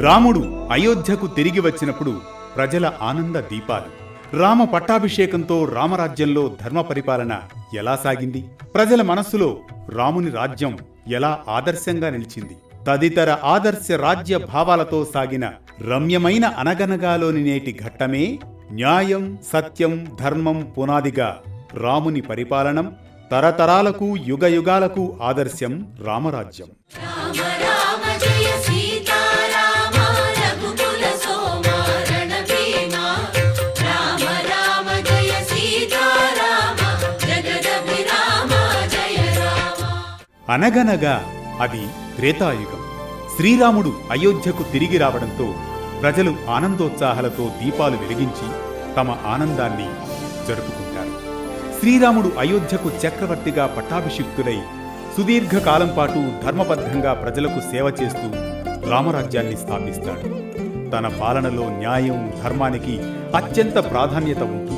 రాముడు అయోధ్యకు తిరిగి వచ్చినప్పుడు ప్రజల ఆనంద దీపాలు. రామ పట్టాభిషేకంతో రామరాజ్యంలో ధర్మ పరిపాలన ఎలా సాగింది? ప్రజల మనస్సులో రాముని రాజ్యం ఎలా ఆదర్శంగా నిలిచింది? తదితర ఆదర్శ రాజ్య భావాలతో సాగిన రమ్యమైన అనగనగాలోని నేటి ఘట్టమే న్యాయం సత్యం ధర్మం పునాదిగా రాముని పరిపాలనం తరతరాలకు యుగయుగాలకు ఆదర్శం రామరాజ్యం. అనగనగా అది త్రేతాయుగం. శ్రీరాముడు అయోధ్యకు తిరిగి రావడంతో ప్రజలు ఆనందోత్సాహాలతో దీపాలు వెలిగించి తమ ఆనందాన్ని జరుపుకుంటారు. శ్రీరాముడు అయోధ్యకు చక్రవర్తిగా పట్టాభిషిక్తుడై సుదీర్ఘకాలం పాటు ధర్మబద్ధంగా ప్రజలకు సేవ చేస్తూ రామరాజ్యాన్ని స్థాపిస్తాడు. తన పాలనలో న్యాయం ధర్మానికి అత్యంత ప్రాధాన్యత ఉంటుంది.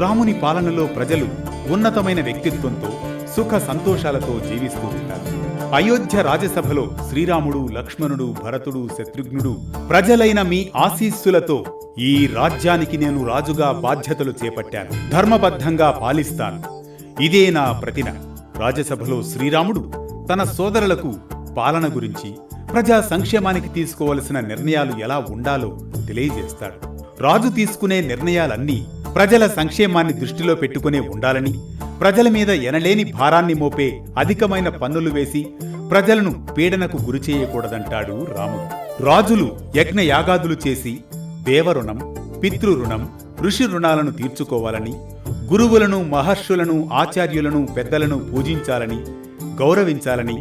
రాముని పాలనలో ప్రజలు ఉన్నతమైన వ్యక్తిత్వంతో సుఖ సంతోషాలతో జీవిస్తూ ఉంటారు. అయోధ్య రాజసభలో శ్రీరాముడు లక్ష్మణుడు భరతుడు శత్రుఘ్నుడు ప్రజలైన మీ ఆశీస్సులతో ఈ రాజ్యానికి నేను రాజుగా బాధ్యతలు చేపట్టాను. ధర్మబద్ధంగా పాలిస్తాను. ఇదే నా ప్రతిన. రాజసభలో శ్రీరాముడు తన సోదరులకు పాలన గురించి ప్రజా సంక్షేమానికి తీసుకోవలసిన నిర్ణయాలు ఎలా ఉండాలో తెలియజేస్తాడు. రాజు తీసుకునే నిర్ణయాలన్నీ ప్రజల సంక్షేమాన్ని దృష్టిలో పెట్టుకునే ఉండాలని ప్రజల మీద ఎనలేని భారాన్ని మోపే అధికమైన పన్నులు వేసి ప్రజలను పీడనకు గురి చేయకూడదంటాడు రాముడు. రాజులు యజ్ఞ యాగాదులు చేసి దేవరుణం పితృరుణం ఋషి రుణాలను తీర్చుకోవాలని గురువులను మహర్షులను ఆచార్యులను పెద్దలను పూజించాలని గౌరవించాలని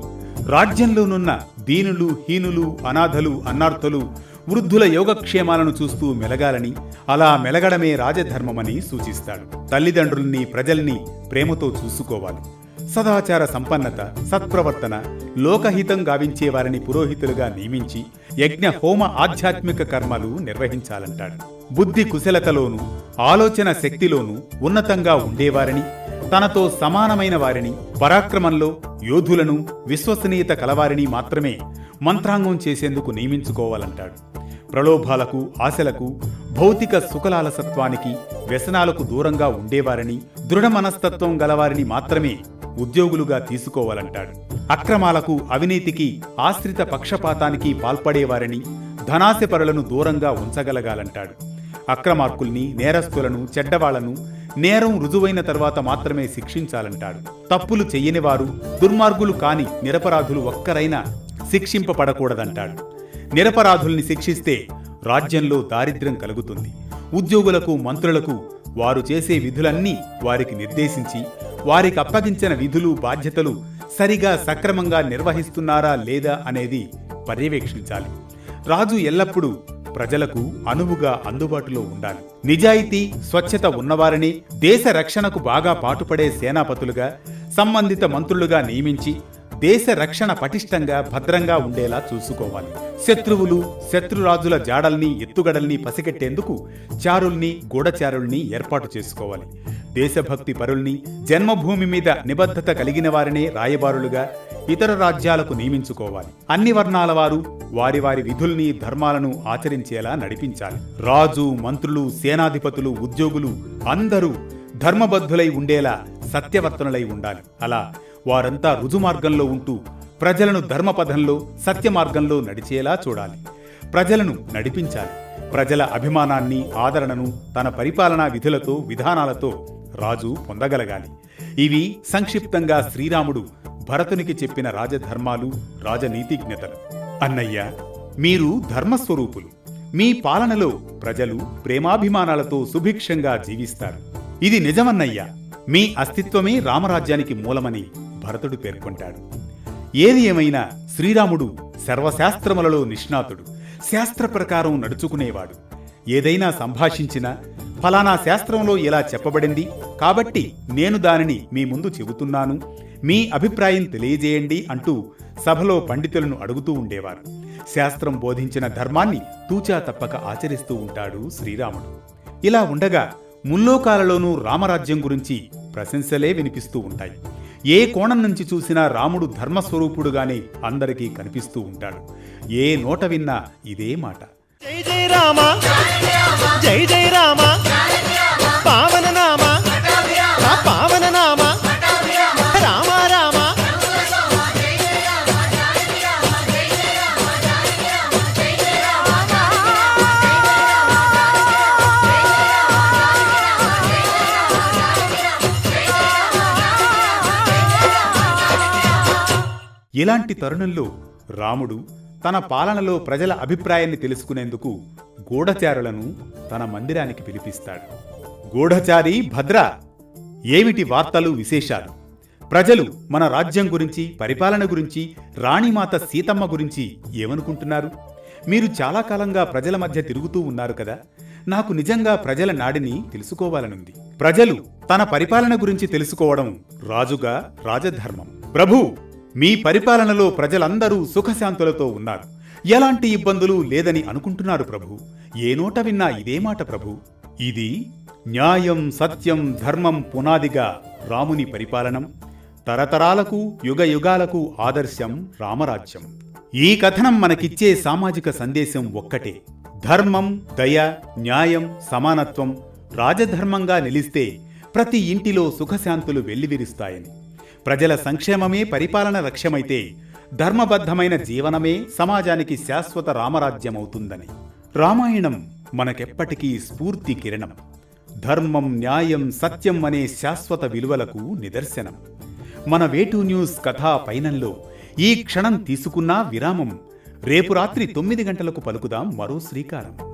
రాజ్యంలోనున్న దీనులు హీనులు అనాథలు అన్నార్థులు వృద్ధుల యోగక్షేమాలను చూస్తూ మెలగాలని అలా మెలగడమే రాజధర్మమని సూచిస్తాడు. తల్లిదండ్రుల్ని ప్రజల్ని ప్రేమతో చూసుకోవాలి. సదాచార సంపన్నత సత్ప్రవర్తన లోకహితం గావించే వారిని పురోహితులుగా నియమించి యజ్ఞ హోమ ఆధ్యాత్మిక కర్మలు నిర్వహించాలంటాడు. బుద్ధి కుశలతలోనూ ఆలోచన శక్తిలోనూ ఉన్నతంగా ఉండేవారిని తనతో సమానమైన వారిని పరాక్రమంలో యోధులను విశ్వసనీయత కలవారిని మాత్రమే మంత్రాంగం చేసేందుకు నియమించుకోవాలంటాడు. ప్రలోభాలకు ఆశలకు భౌతిక సుఖలాలసత్వానికి వ్యసనాలకు దూరంగా ఉండేవారని దృఢ మనస్తత్వం గలవారిని మాత్రమే ఉద్యోగులుగా తీసుకోవాలంటాడు. అక్రమాలకు అవినీతికి ఆశ్రిత పక్షపాతానికి పాల్పడేవారని ధనాశపరులను దూరంగా ఉంచగలగాలంటాడు. అక్రమార్కుల్ని నేరస్తులను చెడ్డవాళ్ళను నేరం రుజువైన తర్వాత మాత్రమే శిక్షించాలంటాడు. తప్పులు చెయ్యనివారు దుర్మార్గులు కాని నిరపరాధులు ఒక్కరైనా శిక్షింపబడకూడదంటాడు. నిరపరాధుల్ని శిక్షిస్తే రాజ్యంలో దారిద్ర్యం కలుగుతుంది. ఉద్యోగులకు మంత్రులకు వారు చేసే విధులన్నీ వారికి నిర్దేశించి వారికి అప్పగించిన విధులు బాధ్యతలు సరిగా సక్రమంగా నిర్వహిస్తున్నారా లేదా అనేది పర్యవేక్షించాలి. రాజు ఎల్లప్పుడూ ప్రజలకు అనువుగా అందుబాటులో ఉండాలి. నిజాయితీ స్వచ్ఛత ఉన్నవారిని దేశ రక్షణకు బాగా పాటుపడే సేనాపతులుగా సంబంధిత మంత్రులుగా నియమించి దేశ రక్షణ పటిష్టంగా భద్రంగా ఉండేలా చూసుకోవాలి. శత్రువులు శత్రురాజుల జాడల్ని ఎత్తుగడల్ని పసిగట్టేందుకు చారుల్ని గూఢచారుల్ని ఏర్పాటు చేసుకోవాలి. దేశభక్తి పరుల్ని జన్మభూమి మీద నిబద్ధత కలిగిన వారినే రాయబారులుగా ఇతర రాజ్యాలకు నియమించుకోవాలి. అన్ని వర్ణాల వారు వారి వారి విధుల్ని ధర్మాలను ఆచరించేలా నడిపించాలి. రాజు మంత్రులు సేనాధిపతులు ఉద్యోగులు అందరూ ధర్మబద్ధులై ఉండేలా సత్యవర్తనులై ఉండాలి. అలా వారంతా రుజుమార్గంలో ఉంటూ ప్రజలను ధర్మపథంలో సత్యమార్గంలో నడిచేలా చూడాలి. ప్రజలను నడిపించాలి. ప్రజల అభిమానాన్ని ఆదరణను తన పరిపాలనా విధులతో విధానాలతో రాజు పొందగలగాలి. ఇవి సంక్షిప్తంగా శ్రీరాముడు భరతునికి చెప్పిన రాజధర్మాలు రాజనీతిజ్ఞతలు. అన్నయ్య మీరు ధర్మస్వరూపులు. మీ పాలనలో ప్రజలు ప్రేమాభిమానాలతో సుభిక్షంగా జీవిస్తారు. ఇది నిజమన్నయ్యా. మీ అస్తిత్వమే రామరాజ్యానికి మూలమని భరతుడు పేర్కొంటాడు. ఏది ఏమైనా శ్రీరాముడు సర్వశాస్త్రములలో నిష్ణాతుడు శాస్త్ర ప్రకారం నడుచుకునేవాడు. ఏదైనా సంభాషించినా ఫలానా శాస్త్రంలో ఇలా చెప్పబడింది కాబట్టి నేను దానిని మీ ముందు చెబుతున్నాను మీ అభిప్రాయం తెలియజేయండి అంటూ సభలో పండితులను అడుగుతూ ఉండేవారు. శాస్త్రం బోధించిన ధర్మాన్ని తూచా తప్పక ఆచరిస్తూ ఉంటాడు శ్రీరాముడు. ఇలా ఉండగా ముల్లోకాలలోనూ రామరాజ్యం గురించి ప్రశంసలే వినిపిస్తూ ఉంటాయి. ఏ కోణం నుంచి చూసినా రాముడు ధర్మస్వరూపుడుగానే అందరికీ కనిపిస్తూ ఉంటాడు. ఏ నోట విన్నా ఇదే మాట. జై జై రామ జై జై రామ పావన నామ పావన ఇలాంటి తరుణంలో రాముడు తన పాలనలో ప్రజల అభిప్రాయాన్ని తెలుసుకునేందుకు గూఢచారులను తన మందిరానికి పిలిపిస్తాడు. గూఢచారి భద్ర ఏమిటి వార్తలు విశేషాలు? ప్రజలు మన రాజ్యం గురించి పరిపాలన గురించి రాణిమాత సీతమ్మ గురించి ఏమనుకుంటున్నారు? మీరు చాలా కాలంగా ప్రజల మధ్య తిరుగుతూ ఉన్నారు కదా? నాకు నిజంగా ప్రజల నాడిని తెలుసుకోవాలనుంది. ప్రజలు తన పరిపాలన గురించి తెలుసుకోవడం రాజుగా రాజధర్మం. ప్రభు మీ పరిపాలనలో ప్రజలందరూ సుఖశాంతులతో ఉన్నారు. ఎలాంటి ఇబ్బందులు లేదని అనుకుంటున్నారు ప్రభు? ఏ నోట విన్నా ఇదే మాట ప్రభు. ఇది న్యాయం సత్యం ధర్మం పునాదిగా రాముని పరిపాలనం తరతరాలకు యుగ యుగాలకు ఆదర్శం రామరాజ్యం. ఈ కథనం మనకిచ్చే సామాజిక సందేశం ఒక్కటే. ధర్మం దయ న్యాయం సమానత్వం రాజధర్మంగా నిలిస్తే ప్రతి ఇంటిలో సుఖశాంతులు వెల్లివిరుస్తాయని. ప్రజల సంక్షేమమే పరిపాలన లక్ష్యమైతే ధర్మబద్ధమైన జీవనమే సమాజానికి శాశ్వత రామరాజ్యమవుతుందని. రామాయణం మనకెప్పటికీ స్ఫూర్తి కిరణం. ధర్మం న్యాయం సత్యం అనే శాశ్వత విలువలకు నిదర్శనం. మన వేటు న్యూస్ కథా పయనంలో ఈ క్షణం తీసుకున్నా విరామం. రేపు రాత్రి తొమ్మిది గంటలకు పలుకుదాం మరో శ్రీకారం.